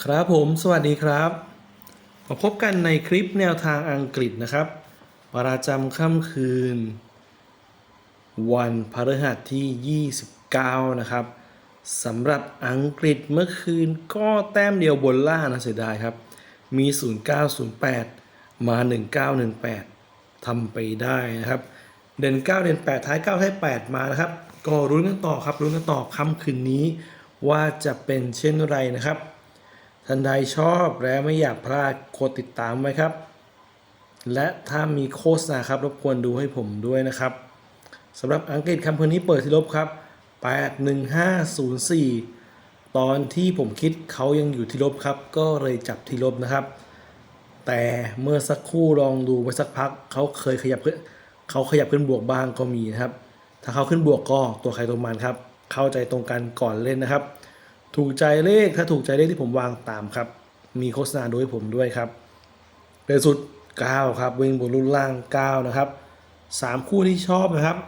ครับผม สวัสดีครับ มาพบกันในคลิปแนวทางอังกฤษนะครับ ประจำค่ำคืน วันพฤหัสที่ 29 นะครับสำหรับอังกฤษเมื่อคืนก็แต้มเดียวบนล่านะเสียดายครับ มี 0908 มา 1918ทำไปได้นะครับ เด่น 9 เด่น 8 ท้าย 9 ท้าย 8 มานะครับ ก็รุ้นกันต่อครับรุ้นกันต่อค่ำคืนนี้ ว่าจะเป็นเช่นไรนะครับ ท่านใดชอบและไม่อยากพลาดกดติดตามไว้ครับ และถ้ามีโฆษณาครับรบกวนดูให้ผมด้วยนะครับสำหรับอังกฤษคำพูนี้เปิดที่ลบครับ 81504 ตอนที่ผมคิดเขายังอยู่ที่ลบครับ ก็เลยจับที่ลบนะครับ แต่เมื่อสักครู่ลองดูไปสักพัก เขาเคยขยับขึ้นเขาขยับขึ้นบวกบ้างก็มีนะครับ ถ้าเขาขึ้นบวกก็ตัวใครตัวมันครับ เข้าใจตรงกันก่อนเล่นนะครับ ถูกใจเลขถ้าถูกใจเลขที่ผมวางตามครับ มีโฆษณาด้วยผมด้วยครับเร็วสุด 9 ครับ วิ่งบนรุ่นล่าง 9 นะครับ 3 คู่ที่ชอบนะครับ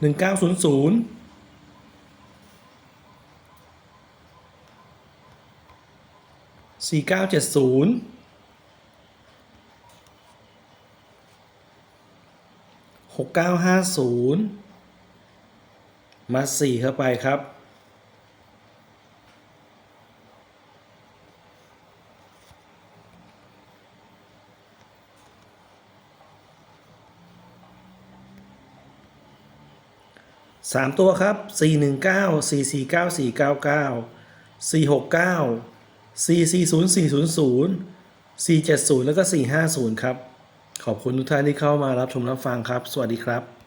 หนึ่งเก้าศูนย์ศูนย์สี่เก้าเจ็ดศูนย์ หกเก้าห้าศูนย์มาสี่เข้าไปครับ สามตัวครับสี่หนึ่งเก้าสี่สี่เก้าสี่เก้าเก้าสี่หกเก้าสี่สี่ศูนย์สี่ศูนย์ศูนย์สี่เจ็ดศูนย์แล้วก็สี่ห้าศูนย์ครับ ขอบคุณทุกท่านที่เข้ามารับชมรับฟังครับ สวัสดีครับ